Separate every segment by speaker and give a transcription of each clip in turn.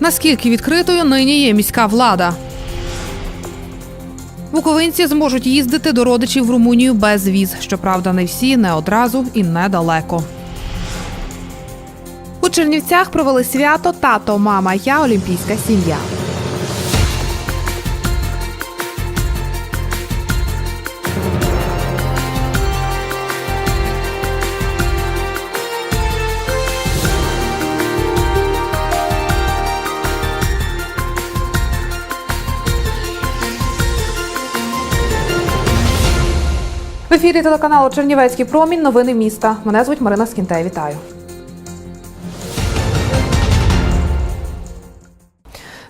Speaker 1: Наскільки відкритою нині є міська влада? Буковинці зможуть їздити до родичів в Румунію без віз. Щоправда, не всі, не одразу і недалеко. У Чернівцях провели свято Тато, мама, я олімпійська сім'я. В ефірі телеканалу Чернівецький промінь. Новини міста. Мене звуть Марина Скінтей. Вітаю.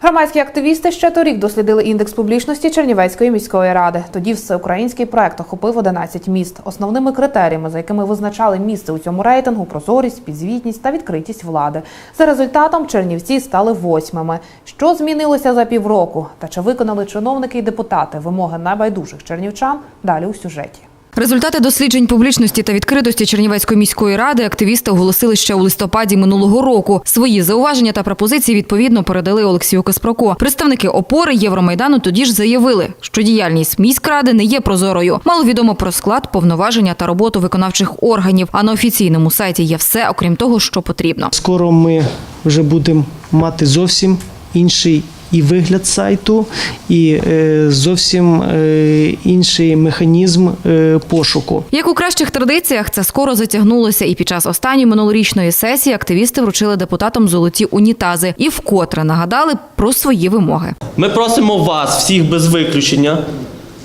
Speaker 1: Громадські активісти ще торік дослідили індекс публічності Чернівецької міської ради. Тоді всеукраїнський проект охопив 11 міст. Основними критеріями, за якими визначали місце у цьому рейтингу, прозорість, підзвітність та відкритість влади. За результатом Чернівці стали восьмими. Що змінилося за півроку? Та чи виконали чиновники і депутати вимоги найбайдужих чернівчан? Далі у сюжеті.
Speaker 2: Результати досліджень публічності та відкритості Чернівецької міської ради активісти оголосили ще у листопаді минулого року. Свої зауваження та пропозиції відповідно передали Олексію Каспроко. Представники опори Євромайдану тоді ж заявили, що діяльність міськради не є прозорою. Мало відомо про склад, повноваження та роботу виконавчих органів. А на офіційному сайті є все, окрім того, що потрібно.
Speaker 3: Скоро ми вже будемо мати зовсім інший і вигляд сайту, і е, зовсім е, інший механізм е, пошуку.
Speaker 2: Як у кращих традиціях, це скоро затягнулося, і під час останньої минулорічної сесії активісти вручили депутатам золоті унітази і вкотре нагадали про свої вимоги.
Speaker 4: Ми просимо вас, всіх без виключення,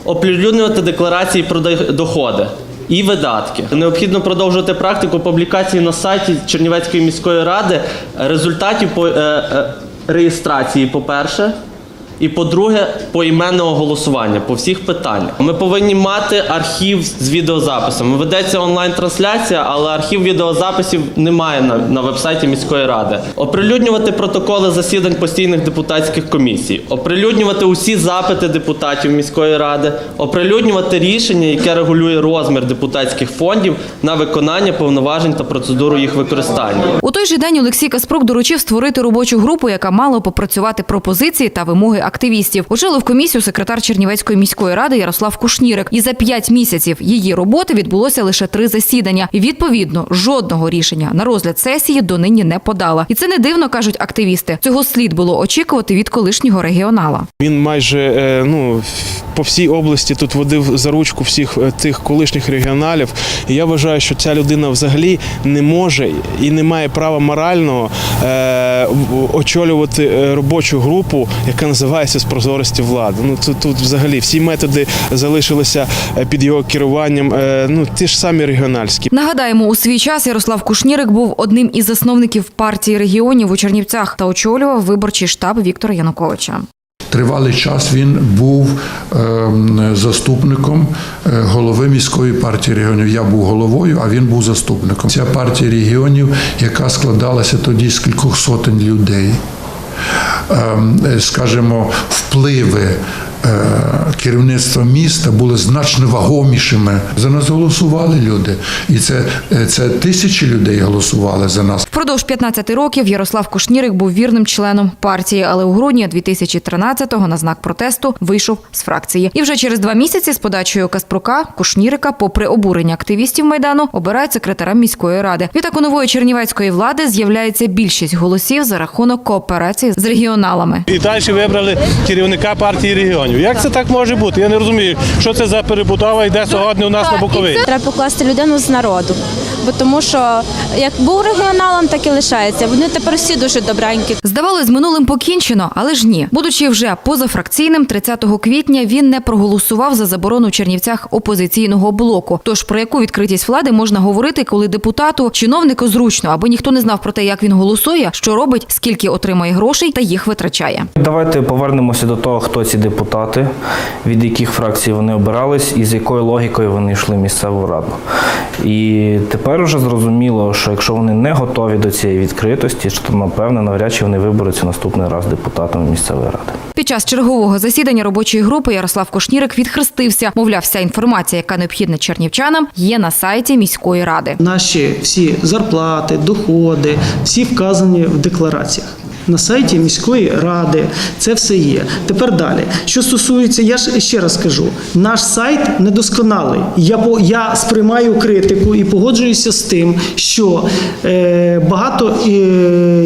Speaker 4: оприлюднювати декларації про доходи і видатки. Необхідно продовжувати практику публікації на сайті Чернівецької міської ради результатів по, реєстрації, по-перше. І по-друге, поіменного голосування по всіх питаннях. Ми повинні мати архів з відеозаписами. Ведеться онлайн-трансляція, але архів відеозаписів немає на, на вебсайті міської ради. Оприлюднювати протоколи засідань постійних депутатських комісій, оприлюднювати усі запити депутатів міської ради, оприлюднювати рішення, яке регулює розмір депутатських фондів на виконання повноважень та процедуру їх використання.
Speaker 2: У той же день Олексій Каспрук доручив створити робочу групу, яка мала попрацювати пропозиції та вимоги активістів. Очолив комісію секретар Чернівецької міської ради Ярослав Кушнірик. І за п'ять місяців її роботи відбулося лише три засідання. І відповідно жодного рішення на розгляд сесії донині не подала. І це не дивно кажуть активісти. Цього слід було очікувати від колишнього регіонала.
Speaker 5: Він майже е, ну, по всій області тут водив за ручку всіх е, тих колишніх регіоналів. І я вважаю, що ця людина взагалі не може і не має права морального е, очолювати е, робочу групу, яка називається з прозорості влади. Ну тут, тут взагалі всі методи залишилися е, під його керуванням. е, ну ті ж самі регіональські.
Speaker 2: Нагадаємо, у свій час Ярослав Кушнірик був одним із засновників партії регіонів у Чернівцях та очолював виборчий штаб Віктора Януковича.
Speaker 6: Тривалий час він був ем, заступником е, голови міської партії регіонів. Я був головою, а він був заступником. Ця партія регіонів, яка складалася тоді з кількох сотень людей, скажімо, впливи. Е, Керівництва міста були значно вагомішими. За нас голосували люди, і це, е, це тисячі людей голосували за нас.
Speaker 2: Впродовж 15 років Ярослав Кушнірик був вірним членом партії, але у грудні 2013-го на знак протесту вийшов з фракції. І вже через два місяці з подачею Каспрука Кушнірика, попри обурення активістів майдану, обирають секретарем міської ради. Відтак у нової чернівецької влади з'являється більшість голосів за рахунок кооперації з регіоналами.
Speaker 7: І далі вибрали керівника партії регіонів. Як це так може бути? Я не розумію, що це за перебудова йде сьогодні у нас на Буковині.
Speaker 8: Треба покласти людину з народу. Бо тому що як був регіоналом, так і лишається. Вони тепер всі дуже добренькі.
Speaker 2: Здавалось, минулим покінчено, але ж ні. Будучи вже позафракційним, 30 квітня він не проголосував за заборону в Чернівцях опозиційного блоку. Тож про яку відкритість влади можна говорити, коли депутату чиновнику зручно, аби ніхто не знав про те, як він голосує, що робить, скільки отримує грошей та їх витрачає.
Speaker 9: Давайте повернемося до того, хто ці депутати, від яких фракцій вони обирались і з якою логікою вони йшли в місцеву раду. І тепер вже зрозуміло, що якщо вони не готові до цієї відкритості, то напевне навряд чи вони виберуться наступний раз депутатами місцевої ради.
Speaker 2: Під час чергового засідання робочої групи Ярослав Кошнірик відхрестився. Мовляв, вся інформація, яка необхідна чернівчанам, є на сайті міської ради.
Speaker 3: Наші всі зарплати, доходи, всі вказані в деклараціях. На сайті міської ради це все є. Тепер далі. Що стосується, я ж ще раз скажу, наш сайт недосконалий. Я я сприймаю критику і погоджуюся з тим, що е, багато е,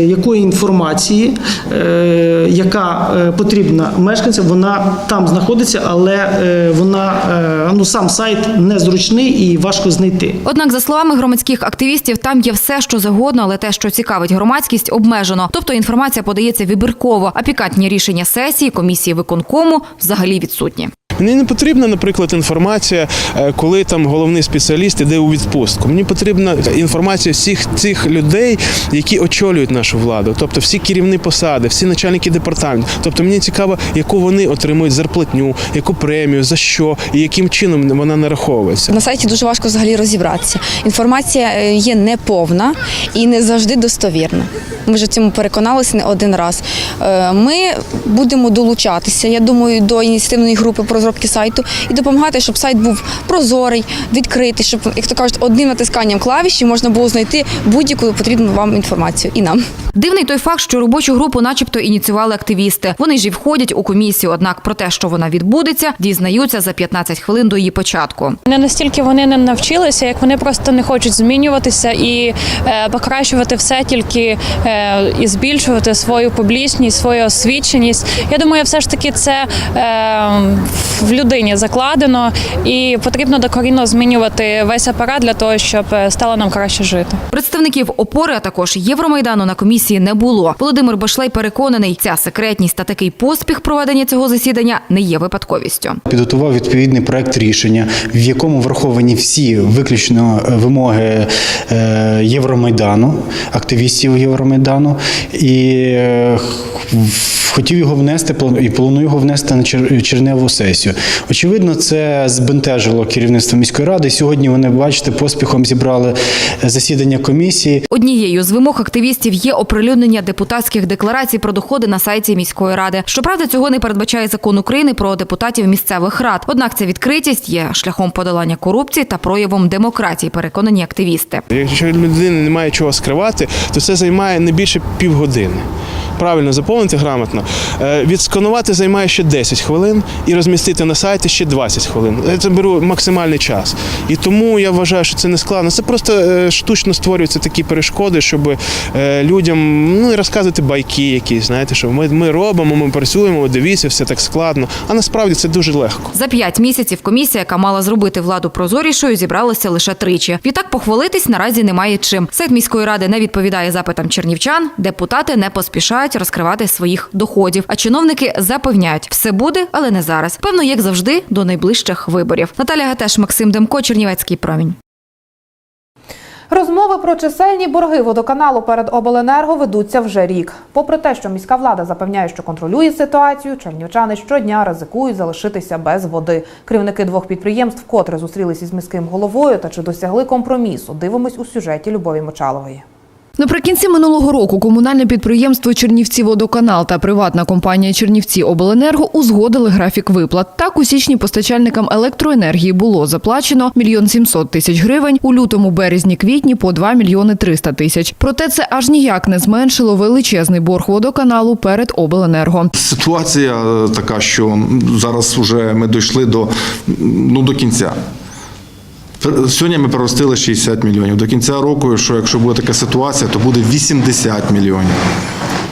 Speaker 3: якої інформації, е, яка е, потрібна мешканцям, вона там знаходиться, але е, вона е, ну сам сайт незручний і важко знайти.
Speaker 2: Однак, за словами громадських активістів, там є все, що завгодно, але те, що цікавить громадськість, обмежено. Тобто інформація подається вибірково, а пікантні рішення сесії, комісії виконкому взагалі відсутні.
Speaker 5: Мені не потрібна, наприклад, інформація, е, коли там головний спеціаліст іде у відпустку. Мені потрібна інформація всіх цих людей, які очолюють нашу владу, тобто всі керівні посади, всі начальники департаментів. Тобто мені цікаво, яку вони отримують зарплатню, яку премію, за що і яким чином вона нараховується.
Speaker 10: На сайті дуже важко взагалі розібратися. Інформація е, є неповна і не завжди достовірна. Ми вже цьому переконалися не один раз. Е, Ми будемо долучатися, я думаю, до ініціативної групи по розробки сайту і допомагати, щоб сайт був прозорий, відкритий, щоб, як то кажуть, одним натисканням клавіші можна було знайти будь-яку потрібну вам інформацію і нам.
Speaker 2: Дивний той факт, що робочу групу, начебто, ініціювали активісти. Вони ж і входять у комісію. Однак про те, що вона відбудеться, дізнаються за 15 хвилин до її початку.
Speaker 11: Не настільки вони не навчилися, як вони просто не хочуть змінюватися і е, покращувати все тільки е, і збільшувати свою публічність, свою освіченість. Я думаю, все ж таки це е, в людині закладено, і потрібно докорінно змінювати весь апарат для того, щоб е, стало нам краще жити.
Speaker 2: Представників опори, а також Євромайдану на комісії не було. Володимир Башлей переконаний, ця секретність та такий поспіх проведення цього засідання не є випадковістю.
Speaker 12: Підготував відповідний проект рішення, в якому враховані всі виключно е, вимоги е, Євромайдану, активістів Євромайдану, і хотів його внести і планую його внести на чер- черневу сесію. Очевидно, це збентежило керівництво міської ради. Сьогодні вони, бачите, поспіхом зібрали засідання комісії.
Speaker 2: Однією з вимог активістів є оприлюднення депутатських декларацій про доходи на сайті міської ради. Щоправда, цього не передбачає закон України про депутатів місцевих рад. Однак ця відкритість є шляхом подолання корупції та проявом демократії, переконані активісти.
Speaker 5: Якщо людини немає чого скривати, то це займає не більше півгодини. Правильно заповнити грамотно. Е, Відсканувати займає ще 10 хвилин і розмістити на сайті ще 20 хвилин. Це беру максимальний час. І тому я вважаю, що це не складно. Це просто е, штучно створюються такі перешкоди, щоб е, людям ну, і розказувати байки якісь, знаєте, що ми, ми робимо, ми працюємо, дивіться, все так складно. А насправді це дуже легко.
Speaker 2: За п'ять місяців комісія, яка мала зробити владу прозорішою, зібралася лише тричі. Відтак похвалитись наразі немає чим. Сайт міської ради не відповідає запитам чернівчан. Депутати не поспішають розкривати своїх доходів. А чиновники запевняють, все буде, але не зараз. Певно, як завжди, до найближчих виборів. Наталя Гатеш, Максим Демко, Чернівецький промінь.
Speaker 1: Розмови про чисельні борги водоканалу перед обленерго ведуться вже рік. Попри те, що міська влада запевняє, що контролює ситуацію, чернівчани щодня ризикують залишитися без води. Керівники двох підприємств вкотре зустрілися із міським головою та чи досягли компромісу. Дивимось у сюжеті Любові Мочалової.
Speaker 13: Наприкінці минулого року комунальне підприємство Чернівці Водоканал та приватна компанія Чернівці Обленерго узгодили графік виплат. Так у січні постачальникам електроенергії було заплачено мільйон сімсот тисяч гривень. У лютому, березні, квітні по 2 мільйони 300 тисяч. Проте це аж ніяк не зменшило величезний борг водоканалу перед обленерго.
Speaker 14: Ситуація е, така, що зараз вже ми дійшли до, ну, до кінця. Сьогодні ми проростили 60 мільйонів. До кінця року, що якщо буде така ситуація, то буде 80 мільйонів.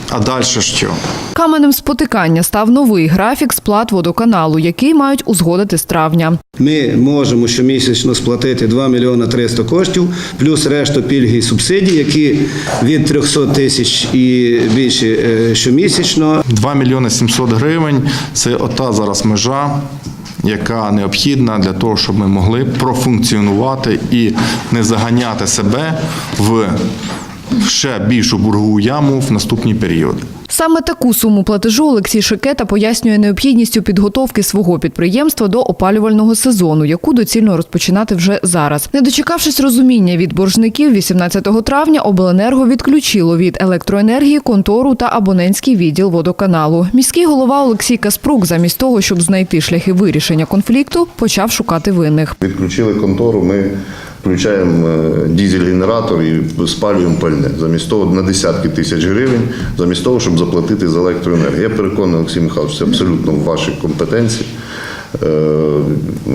Speaker 14: А далі що?
Speaker 13: Каменем спотикання став новий графік сплат водоканалу, який мають узгодити з травня.
Speaker 15: Ми можемо щомісячно сплатити 2 мільйони 300 коштів, плюс решту пільги і субсидій, які від 300 тисяч і більше е, щомісячно.
Speaker 14: 2 мільйони 700 гривень це ота зараз межа, яка необхідна для того, щоб ми могли профункціонувати і не заганяти себе в ще більшу боргову яму в наступні періоди.
Speaker 13: Саме таку суму платежу Олексій Шикета пояснює необхідністю підготовки свого підприємства до опалювального сезону, яку доцільно розпочинати вже зараз. Не дочекавшись розуміння від боржників, 18 травня обленерго відключило від електроенергії контору та абонентський відділ водоканалу. Міський голова Олексій Каспрук, замість того, щоб знайти шляхи вирішення конфлікту, почав шукати винних.
Speaker 16: Відключили контору. Ми включаємо е, дізель-генератор і спалюємо пальне. Замість того на десятки тисяч гривень, замість того, щоб заплатити за електроенергію. Я переконаний, Олексій Михайлович, це абсолютно в вашій компетенції. е,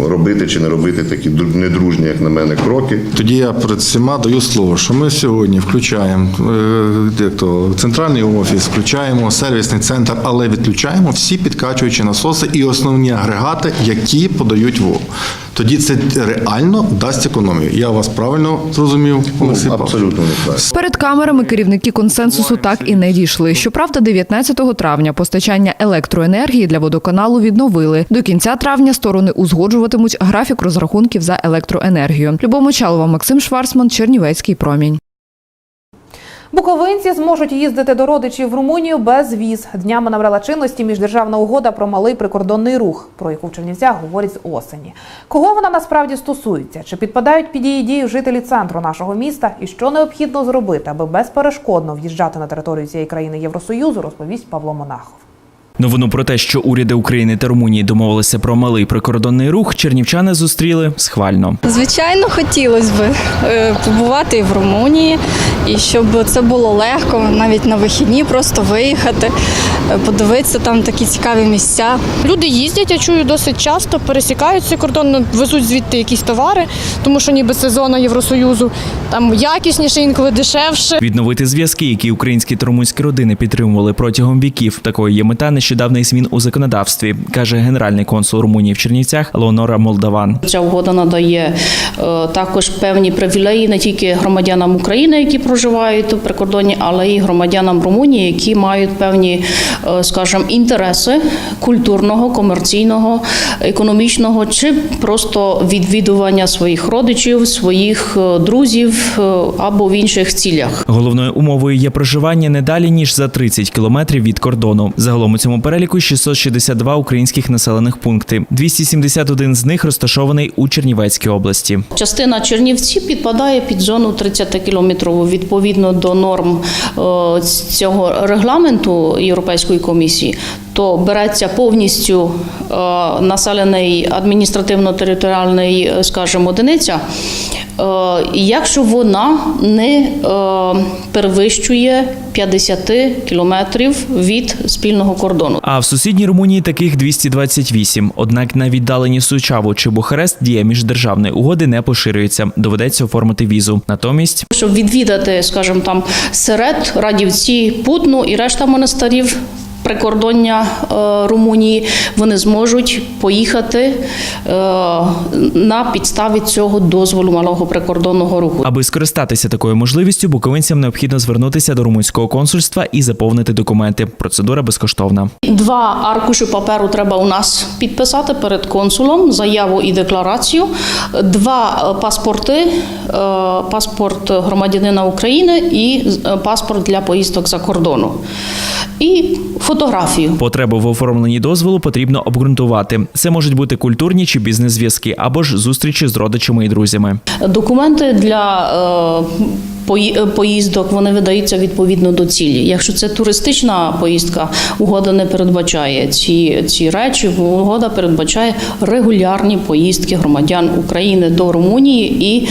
Speaker 16: Робити чи не робити такі недружні, як на мене, кроки.
Speaker 14: Тоді я перед всіма даю слово, що ми сьогодні включаємо е, як то, центральний офіс, включаємо сервісний центр, але відключаємо всі підкачуючі насоси і основні агрегати, які подають воду. Тоді це реально дасть економію. Я вас правильно зрозумів, Олексій
Speaker 16: Абсолютно не так.
Speaker 13: Перед камерами керівники консенсусу так і не дійшли. Щоправда, 19 травня постачання електроенергії для водоканалу відновили. До кінця травня сторони узгоджуватимуть графік розрахунків за електроенергію. Любов Мочалова, Максим Шварцман, Чернівецький промінь.
Speaker 1: Буковинці зможуть їздити до родичів в Румунію без віз. Днями набрала чинності міждержавна угода про малий прикордонний рух, про яку в Чернівцях говорять з осені. Кого вона насправді стосується? Чи підпадають під її дію жителі центру нашого міста? І що необхідно зробити, аби безперешкодно в'їжджати на територію цієї країни Євросоюзу, розповість Павло Монахов.
Speaker 17: Новину про те, що уряди України та Румунії домовилися про малий прикордонний рух, чернівчани зустріли схвально.
Speaker 18: Звичайно, хотілося б е, побувати і в Румунії, і щоб це було легко, навіть на вихідні просто виїхати, е, подивитися там такі цікаві місця.
Speaker 19: Люди їздять, я чую досить часто, пересікають цей кордон, ну, везуть звідти якісь товари, тому що ніби сезона Євросоюзу там якісніше, інколи дешевше.
Speaker 17: Відновити зв'язки, які українські та румунські родини підтримували протягом віків. Такою є мета нещодавних змін у законодавстві, каже генеральний консул Румунії в Чернівцях Леонора Молдаван.
Speaker 20: Ця угода надає е, також певні привілеї не тільки громадянам України, які проживають у прикордонні, але й громадянам Румунії, які мають певні, е, скажімо, інтереси культурного, комерційного, економічного чи просто відвідування своїх родичів, своїх е, друзів або в інших цілях.
Speaker 17: Головною умовою є проживання не далі ніж за 30 кілометрів від кордону. Загалом у цьому переліку 662 українських населених пункти. 271 з них розташований у Чернівецькій області.
Speaker 20: Частина Чернівці підпадає під зону 30 кілометрову відповідно до норм е, цього регламенту Європейської комісії. То береться повністю е, населений адміністративно-територіальний, е, скажімо, одиниця, е, якщо вона не перевищує 50 кілометрів від спільного кордону.
Speaker 17: А в сусідній Румунії таких 228. Однак на віддалені Сучаву чи Бухарест дія міждержавної угоди не поширюється. Доведеться оформити візу. Натомість
Speaker 20: Щоб відвідати, скажімо, там серед Радівці, Путну і решта монастирів. Прикордоння е, Румунії вони зможуть поїхати е, на підставі цього дозволу малого прикордонного руху.
Speaker 17: Аби скористатися такою можливістю, буковинцям необхідно звернутися до румунського консульства і заповнити документи. Процедура безкоштовна.
Speaker 20: Два аркуші паперу треба у нас підписати перед консулом, заяву і декларацію. Два е, паспорти, паспорт громадянина України і паспорт для поїздок за кордону. І фотографію.
Speaker 17: Потребу в оформленні дозволу потрібно обґрунтувати. Це можуть бути культурні чи бізнес-зв'язки, або ж зустрічі з родичами і друзями.
Speaker 20: Документи для е, поїздок вони видаються відповідно до цілі. Якщо це туристична поїздка, угода не передбачає ці, ці речі. Угода передбачає регулярні поїздки громадян України до Румунії і е,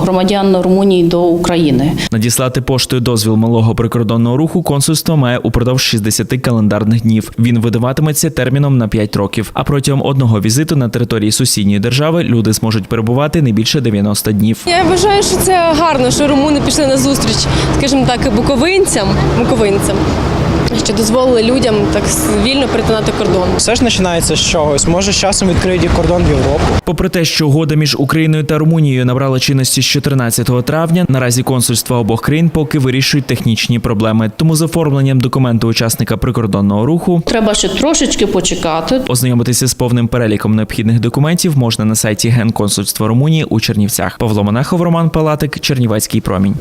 Speaker 20: громадян Румунії до України.
Speaker 17: Надіслати поштою дозвіл малого прикордонного руху консульство має упродовж 60 календарних днів. Він видаватиметься терміном на 5 років. А протягом одного візиту на території сусідньої держави люди зможуть перебувати не більше 90 днів.
Speaker 21: Я вважаю, що це гарно, що румуни пішли на зустріч, скажімо так, буковинцям, буковинцям, що дозволили людям так вільно перетинати кордон.
Speaker 22: Все ж починається з чогось. Може, з часом відкриють кордон в Європу.
Speaker 17: Попри те, що угода між Україною та Румунією набрала чинності з 14 травня, наразі консульства обох країн поки вирішують технічні проблеми. Тому з оформленням документу учасника прикордонного руху
Speaker 20: Треба ще трошечки почекати.
Speaker 17: ознайомитися з повним переліком необхідних документів можна на сайті Генконсульства Румунії у Чернівцях. Павло Монахов, Роман Палатик, Чернівецький промінь.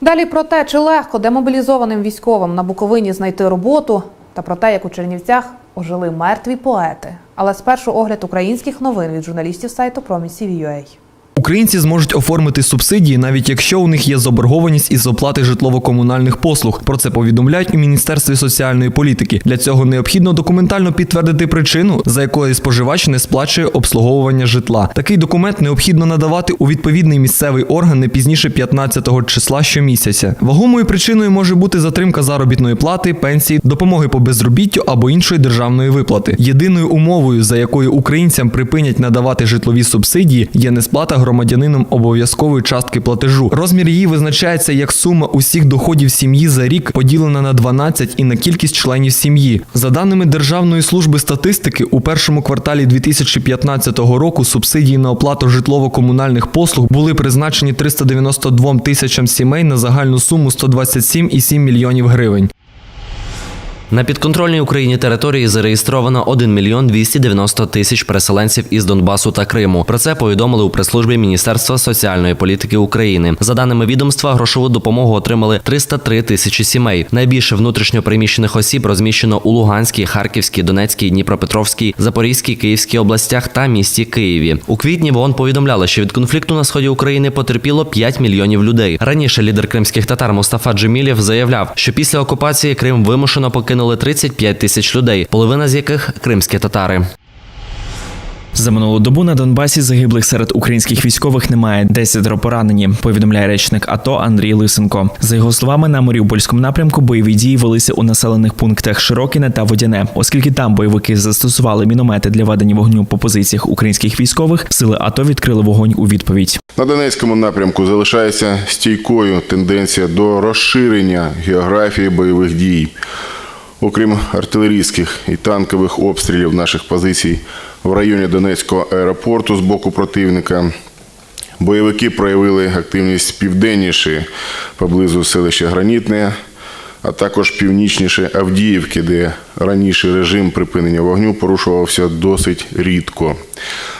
Speaker 1: Далі про те, чи легко демобілізованим військовим на Буковині знайти роботу, та про те, як у Чернівцях ожили мертві поети. Але спершу огляд українських новин від журналістів сайту Промісів.ua.
Speaker 23: Українці зможуть оформити субсидії, навіть якщо у них є заборгованість із оплати житлово-комунальних послуг. Про це повідомляють у Міністерстві соціальної політики. Для цього необхідно документально підтвердити причину, за якою споживач не сплачує обслуговування житла. Такий документ необхідно надавати у відповідний місцевий орган не пізніше 15-го числа щомісяця. Вагомою причиною може бути затримка заробітної плати, пенсії, допомоги по безробіттю або іншої державної виплати. Єдиною умовою, за якою українцям припинять надавати житлові субсидії, є несплата громадянином обов'язкової частки платежу. Розмір її визначається як сума усіх доходів сім'ї за рік, поділена на 12 і на кількість членів сім'ї. За даними Державної служби статистики, у першому кварталі 2015 року субсидії на оплату житлово-комунальних послуг були призначені 392 тисячам сімей на загальну суму 127,7 мільйонів гривень.
Speaker 24: На підконтрольній Україні території зареєстровано 1 мільйон 290 тисяч переселенців із Донбасу та Криму. Про це повідомили у прес-службі Міністерства соціальної політики України. За даними відомства, грошову допомогу отримали 303 тисячі сімей. Найбільше внутрішньо переміщених осіб розміщено у Луганській, Харківській, Донецькій, Дніпропетровській, Запорізькій, Київській областях та місті Києві. У квітні ВООН повідомляли, що від конфлікту на сході України потерпіло 5 мільйонів людей. Раніше лідер кримських татар Мустафа Джемілєв заявляв, що після окупації Крим вимушено покинули 35 тисяч людей, половина з яких кримські татари.
Speaker 17: За минулу добу на Донбасі загиблих серед українських військових немає. Десятеро поранені. Повідомляє речник АТО Андрій Лисенко. За його словами, на Маріупольському напрямку бойові дії велися у населених пунктах Широкіне та Водяне, оскільки там бойовики застосували міномети для ведення вогню по позиціях українських військових. Сили АТО відкрили вогонь у відповідь.
Speaker 25: На Донецькому напрямку залишається стійкою тенденція до розширення географії бойових дій. Окрім артилерійських і танкових обстрілів наших позицій в районі Донецького аеропорту з боку противника, бойовики проявили активність південніше поблизу селища Гранітне, а також північніше Авдіївки, де раніше режим припинення вогню порушувався досить рідко.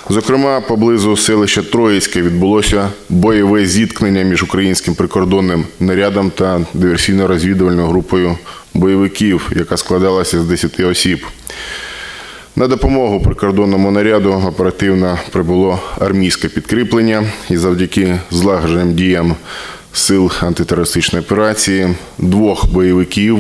Speaker 25: Зокрема, поблизу селища Троїцьке відбулося бойове зіткнення між українським прикордонним нарядом та диверсійно-розвідувальною групою бойовиків, яка складалася з 10 осіб. На допомогу прикордонному наряду оперативно прибуло армійське підкріплення і завдяки злагодженим діям сил антитерористичної операції двох бойовиків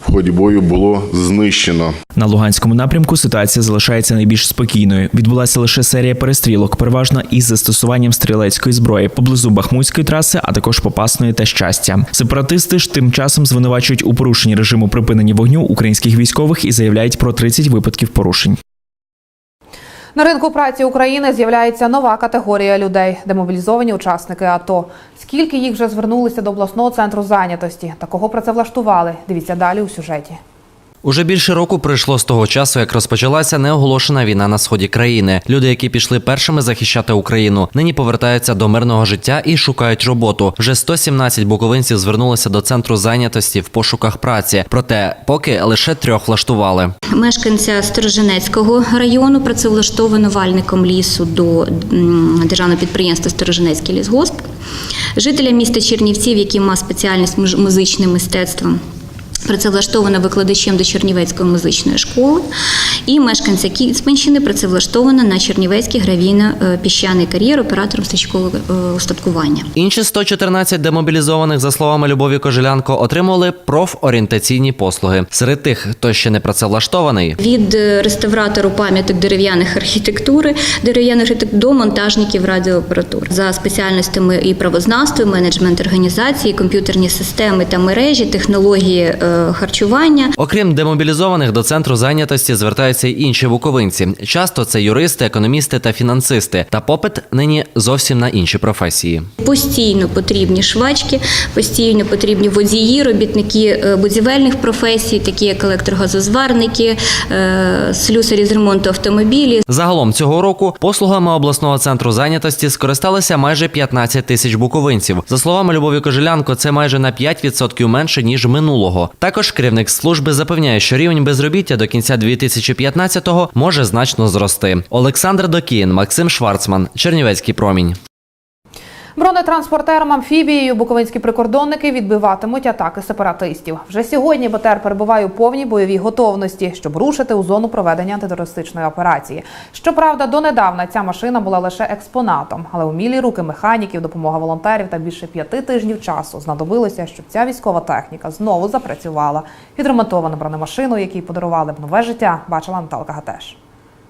Speaker 25: в ході бою було знищено.
Speaker 17: На Луганському напрямку ситуація залишається найбільш спокійною. Відбулася лише серія перестрілок, переважно із застосуванням стрілецької зброї поблизу Бахмутської траси, а також Попасної та щастя. Сепаратисти ж тим часом звинувачують у порушенні режиму припинення вогню українських військових і заявляють про 30 випадків порушень.
Speaker 1: На ринку праці України з'являється нова категорія людей демобілізовані учасники АТО. Скільки їх вже звернулися до обласного центру зайнятості та кого працевлаштували? Дивіться далі у сюжеті.
Speaker 24: Уже більше року пройшло з того часу, як розпочалася неоголошена війна на сході країни. Люди, які пішли першими захищати Україну, нині повертаються до мирного життя і шукають роботу. Вже 117 буковинців звернулися до центру зайнятості в пошуках праці. Проте, поки лише трьох влаштували.
Speaker 26: Мешканця Сторожинецького району працевлаштовано вальником лісу до державного підприємства Сторожинецький лісгосп, жителя міста Чернівців, який мав спеціальність муж- музичне мистецтво. Працевлаштована викладачем до Чернівецької музичної школи і мешканця Кіцманщини працевлаштована на Чернівецький гравійно-піщаний кар'єр оператором стрічкового е, устаткування.
Speaker 24: Інші 114 демобілізованих, за словами Любові Кожелянко, отримували профорієнтаційні послуги. Серед тих, хто ще не працевлаштований,
Speaker 26: Від е, реставратору пам'яток дерев'яних архітектури, дерев'яних архітектур до монтажників радіоапаратур за спеціальностями і правознавства, і менеджмент організації, комп'ютерні системи та мережі, технології е, харчування.
Speaker 24: Окрім демобілізованих, до центру зайнятості звертаються й інші буковинці. Часто це юристи, економісти та фінансисти. Та попит нині зовсім на інші професії.
Speaker 26: Постійно потрібні швачки, постійно потрібні водії, робітники е, будівельних професій, такі як електрогазозварники, е, слюсарі з ремонту автомобілів.
Speaker 24: Загалом цього року послугами обласного центру зайнятості скористалися майже 15 тисяч буковинців. За словами Любові Кожелянко, це майже на 5% менше ніж минулого. Також керівник служби запевняє, що рівень безробіття до кінця 2015-го може значно зрости. Олександр Докін, Максим Шварцман, Чернівецький промінь.
Speaker 1: Бронетранспортером амфібією буковинські прикордонники відбиватимуть атаки сепаратистів. Вже сьогодні БТР перебуває у повній бойовій готовності, щоб рушити у зону проведення антитерористичної операції. Щоправда, донедавна ця машина була лише експонатом, але умілі руки механіків, допомога волонтерів та більше п'яти тижнів часу знадобилося, щоб ця військова техніка знову запрацювала. Відремонтовану бронемашину, якій подарували б нове життя, бачила Наталка Гатеш.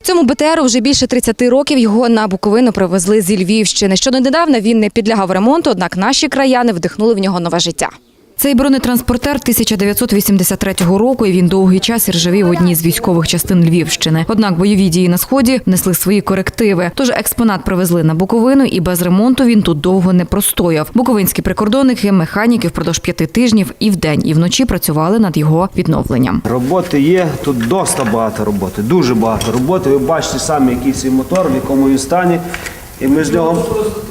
Speaker 27: Цьому БТРу вже більше 30 років його на Буковину привезли зі Львівщини. Щонедавна він не підлягав ремонту, однак наші краяни вдихнули в нього нове життя.
Speaker 2: Цей бронетранспортер 1983 року, і він довгий час іржавів в одній з військових частин Львівщини. Однак бойові дії на сході внесли свої корективи. Тож експонат привезли на Буковину, і без ремонту він тут довго не простояв. Буковинські прикордонники, механіки впродовж п'яти тижнів і вдень, і вночі працювали над його відновленням.
Speaker 28: Роботи є, тут досить багато роботи, дуже багато роботи. Ви бачите самі, який цей мотор, в якому він стані. І ми з нього,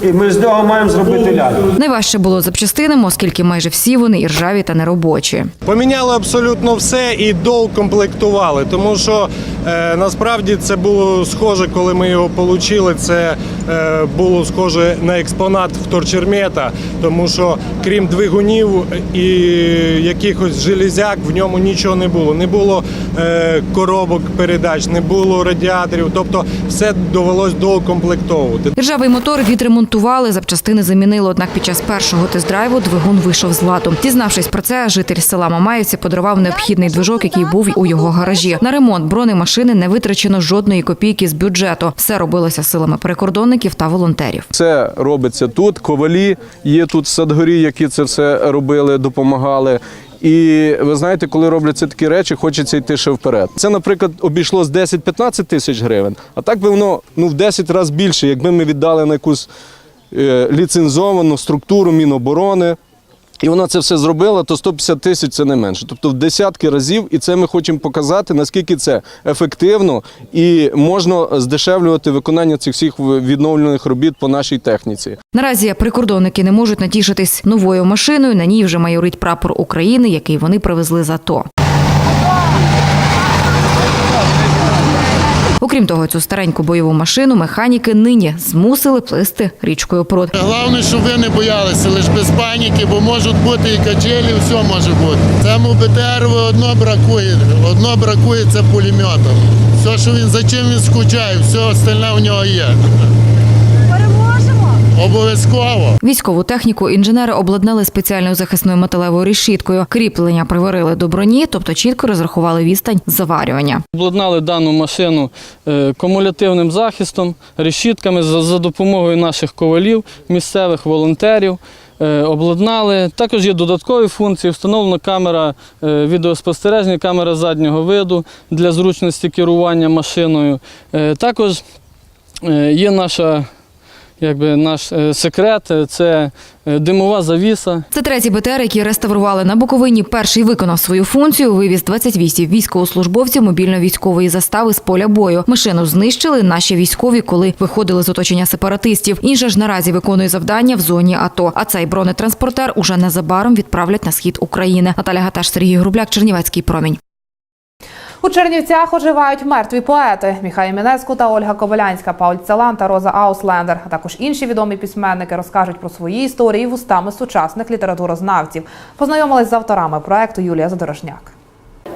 Speaker 28: і ми з нього маємо зробити ляльку.
Speaker 2: Найважче було запчастинами, оскільки майже всі вони іржаві та неробочі.
Speaker 29: Поміняли абсолютно все і доукомплектували, тому що е, насправді це було схоже, коли ми його отримали, це е, було схоже на експонат вторчермета, тому що крім двигунів і якихось железяк в ньому нічого не було. Не було е, коробок передач, не було радіаторів, тобто все довелось доукомплектовувати.
Speaker 2: Ржавий мотор відремонтували, запчастини замінили. Однак під час першого тест-драйву двигун вийшов з ладу. Дізнавшись про це, житель села Мамаївці подарував необхідний движок, який був у його гаражі. На ремонт бронемашини не витрачено жодної копійки з бюджету. Все робилося силами прикордонників та волонтерів.
Speaker 30: Це робиться тут. Ковалі є тут Садгорі, які це все робили, допомагали. І ви знаєте, коли робляться такі речі, хочеться йти ще вперед. Це, наприклад, обійшлось 10-15 тисяч гривень, а так би воно ну в 10 разів більше, якби ми віддали на якусь е, ліцензовану структуру Міноборони. І вона це все зробила, то 150 тисяч це не менше. Тобто в десятки разів, і це ми хочемо показати, наскільки це ефективно і можна здешевлювати виконання цих всіх відновлених робіт по нашій техніці.
Speaker 2: Наразі прикордонники не можуть натішитись новою машиною. На ній вже майорить прапор України, який вони привезли з АТО. Окрім того, цю стареньку бойову машину механіки нині змусили плисти річкою Прут.
Speaker 31: Головне, щоб ви не боялися, лише без паніки, бо можуть бути і качелі, все може бути. Цьому БТР одно бракує, одно бракує це пулеметом. Все, що він за чим він скучає, все остальне в нього є. Обов'язково.
Speaker 2: Військову техніку інженери обладнали спеціальною захисною металевою решіткою. Кріплення приварили до броні, тобто чітко розрахували відстань заварювання.
Speaker 32: Обладнали дану машину е, кумулятивним захистом, решітками за, допомогою наших ковалів, місцевих волонтерів. е, Обладнали. Також є додаткові функції. Встановлена камера е, відеоспостереження, камера заднього виду для зручності керування машиною. Також є наша, якби, наш е, секрет це е, димова завіса.
Speaker 2: Це третій БТР, який реставрували на Буковині. Перший виконав свою функцію. Вивіз 28 військовослужбовців мобільно-військової застави з поля бою. Машину знищили наші військові, коли виходили з оточення сепаратистів. Інша ж наразі виконує завдання в зоні АТО. А цей бронетранспортер уже незабаром відправлять на схід України. Наталя Гаташ, Сергій Грубляк, Чернівецький промінь.
Speaker 1: У Чернівцях оживають мертві поети Міхай Мінеску та Ольга Ковалянська, Пауль Целан та Роза Ауслендер. А також інші відомі письменники розкажуть про свої історії вустами сучасних літературознавців. Познайомились з авторами проекту Юлія Задорожняк.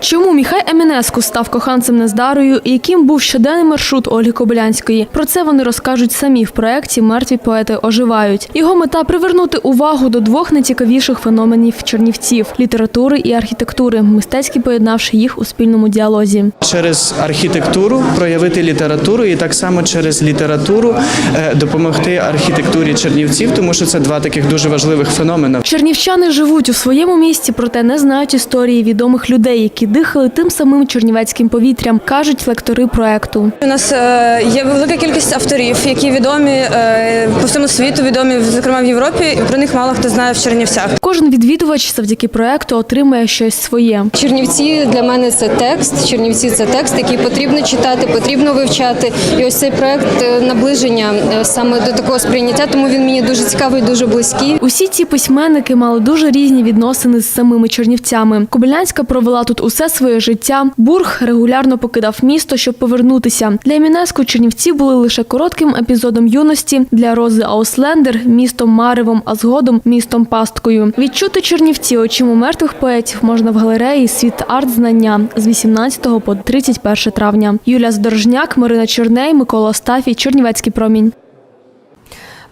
Speaker 33: Чому Міхай Емінеску став коханцем Нездарою і яким був щоденний маршрут Ольги Кобилянської? Про це вони розкажуть самі в проєкті Мертві поети оживають. Його мета привернути увагу до двох найцікавіших феноменів чернівців літератури і архітектури, мистецьки поєднавши їх у спільному діалозі.
Speaker 34: Через архітектуру проявити літературу і так само через літературу е, допомогти архітектурі чернівців, тому що це два таких дуже важливих феномени.
Speaker 33: Чернівчани живуть у своєму місті, проте не знають історії відомих людей, які дихали тим самим чернівецьким повітрям, кажуть лектори проекту.
Speaker 35: У нас е, є велика кількість авторів, які відомі е, по всьому світу, відомі зокрема в Європі. і Про них мало хто знає в Чернівцях.
Speaker 33: Кожен відвідувач завдяки проекту отримує щось своє.
Speaker 36: Чернівці для мене це текст. Чернівці це текст, який потрібно читати, потрібно вивчати. І ось цей проект е, наближення саме до такого сприйняття, тому він мені дуже цікавий, дуже близький.
Speaker 33: Усі ці письменники мали дуже різні відносини з самими чернівцями. Кобилянська провела тут усе своє життя. Бург регулярно покидав місто, щоб повернутися. Для Емінеску Чернівці були лише коротким епізодом юності. Для Рози Ауслендер містом Маревом, а згодом містом Пасткою. Відчути Чернівці очима мертвих поетів можна в галереї Світ арт знання з 18 по 31 травня. Юлія Здорожняк, Марина Черней, Микола Стафій, Чернівецький промінь.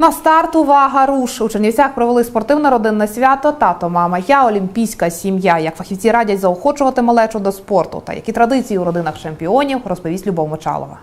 Speaker 1: На старт увага руш у Чернівцях провели спортивне родинне свято Тато, мама, я олімпійська сім'я. Як фахівці радять заохочувати малечу до спорту та які традиції у родинах чемпіонів, розповість Любов Мочалова.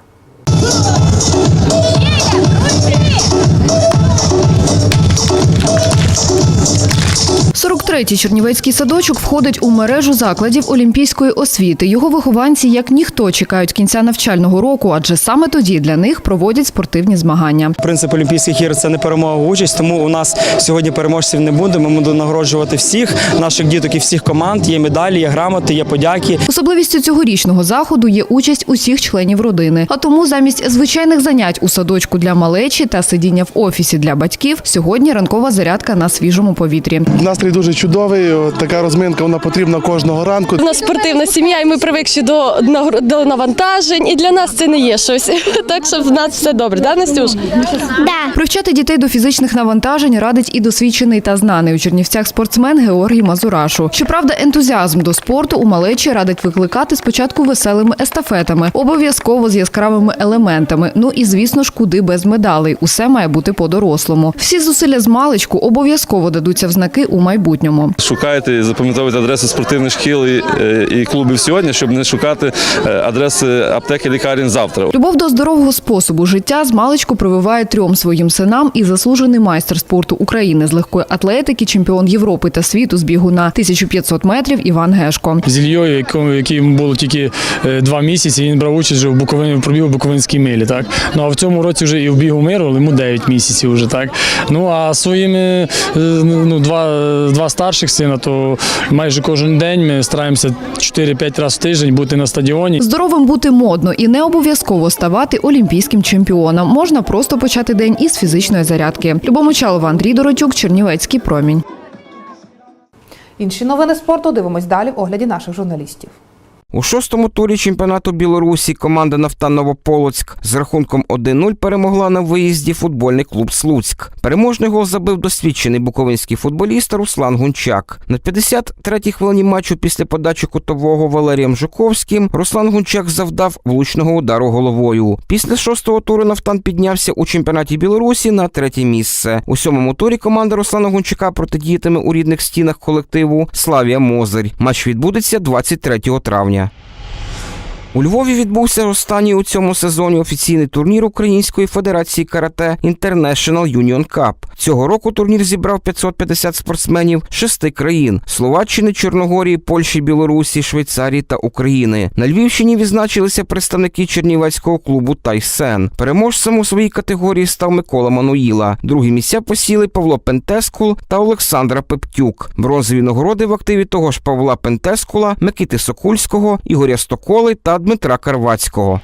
Speaker 13: 43-й Чернівецький садочок входить у мережу закладів олімпійської освіти. Його вихованці, як ніхто, чекають кінця навчального року, адже саме тоді для них проводять спортивні змагання.
Speaker 22: Принцип Олімпійських ігор це не перемога участь, тому у нас сьогодні переможців не буде. Ми будемо нагороджувати всіх наших діток і всіх команд. Є медалі, є грамоти, є подяки.
Speaker 13: Особливістю цьогорічного заходу є участь усіх членів родини. А тому замість звичайних занять у садочку для малечі та сидіння в офісі для батьків сьогодні ранкова зарядка на свіжому повітрі.
Speaker 37: Настрій дуже чудовий. Така розминка вона потрібна кожного ранку.
Speaker 21: У нас спортивна сім'я, і ми привикші до, до навантажень, і для нас це не є щось. Так що в нас все добре, да, Настюш?
Speaker 13: Привчати дітей до фізичних навантажень радить і досвідчений та знаний у Чернівцях спортсмен Георгій Мазурашу. Щоправда, ентузіазм до спорту у малечі радить викликати спочатку веселими естафетами, обов'язково з яскравими елементами. Ну і звісно ж, куди без медалей. Усе має бути по-дорослому. Всі зусилля з маличку обов'язково дадуться в знаки у майбутньому.
Speaker 38: Шукайте і запам'ятовуйте адреси спортивних шкіл і, е, і клубів сьогодні, щоб не шукати е, адреси аптеки лікарень завтра.
Speaker 13: Любов до здорового способу життя з маличку прививає трьом своїм синам і заслужений майстер спорту України з легкої атлетики, чемпіон Європи та світу з бігу на 1500 метрів Іван Гешко.
Speaker 22: З Ільєю, якому який було тільки е, два місяці, він брав участь вже в Буковині, пробіг у Буковинській милі. Так ну а в цьому році вже і в бігу миру, але йому 9 місяців. Вже так. Ну а своїми е, ну два, два старших сина, то майже кожен день ми стараємося 4-5 разів в тиждень бути на стадіоні.
Speaker 13: Здоровим бути модно і не обов'язково ставати олімпійським чемпіоном. Можна просто почати день із фізичної зарядки. Любов Мочалова, Андрій Доротюк, Чернівецький промінь.
Speaker 1: Інші новини спорту дивимось далі в огляді наших журналістів.
Speaker 39: У шостому турі чемпіонату Білорусі команда Нафта Новополоцьк з рахунком 1-0 перемогла на виїзді футбольний клуб Слуцьк. Переможний гол забив досвідчений буковинський футболіст Руслан Гунчак. На 53-й хвилині матчу після подачі кутового Валерієм Жуковським Руслан Гунчак завдав влучного удару головою. Після шостого туру Нафтан піднявся у чемпіонаті Білорусі на третє місце. У сьомому турі команда Руслана Гунчака протидіятиме у рідних стінах колективу Славія Мозирь. Матч відбудеться 23 травня внимания. У Львові відбувся останній у цьому сезоні офіційний турнір Української федерації карате International Union Cup. Цього року турнір зібрав 550 спортсменів шести країн: Словаччини, Чорногорії, Польщі, Білорусі, Швейцарії та України. На Львівщині відзначилися представники Чернівецького клубу Тайсен. Переможцем у своїй категорії став Микола Мануїла. Другі місця посіли Павло Пентескул та Олександра Пептюк. Бронзові нагороди в активі того ж Павла Пентескула, Микити Сокульського, Ігоря Стоколи Дмитра Карвацького.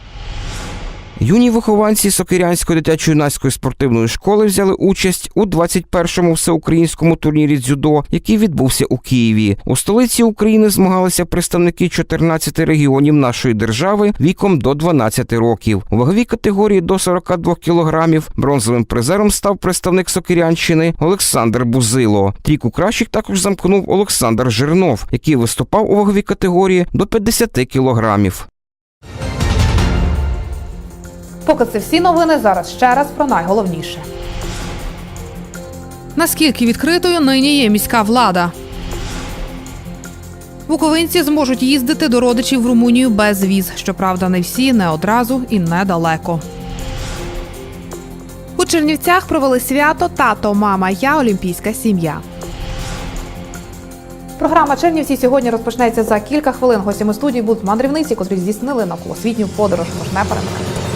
Speaker 39: Юні вихованці Сокирянської дитячо-юнацької спортивної школи взяли участь у 21-му всеукраїнському турнірі дзюдо, який відбувся у Києві. У столиці України змагалися представники 14 регіонів нашої держави віком до 12 років. У ваговій категорії до 42 кілограмів бронзовим призером став представник Сокирянщини Олександр Бузило. Трійку кращих також замкнув Олександр Жирнов, який виступав у ваговій категорії до 50 кілограмів.
Speaker 1: Поки це всі новини, зараз ще раз про найголовніше. Наскільки відкритою нині є міська влада? Буковинці зможуть їздити до родичів в Румунію без віз. Щоправда, не всі, не одразу і недалеко. У Чернівцях провели свято Тато, мама, я олімпійська сім'я. Програма Чернівці сьогодні розпочнеться за кілька хвилин. Гостями студії будуть мандрівниці, котрі здійснили навколосвітню подорож. Тож не перемикайте.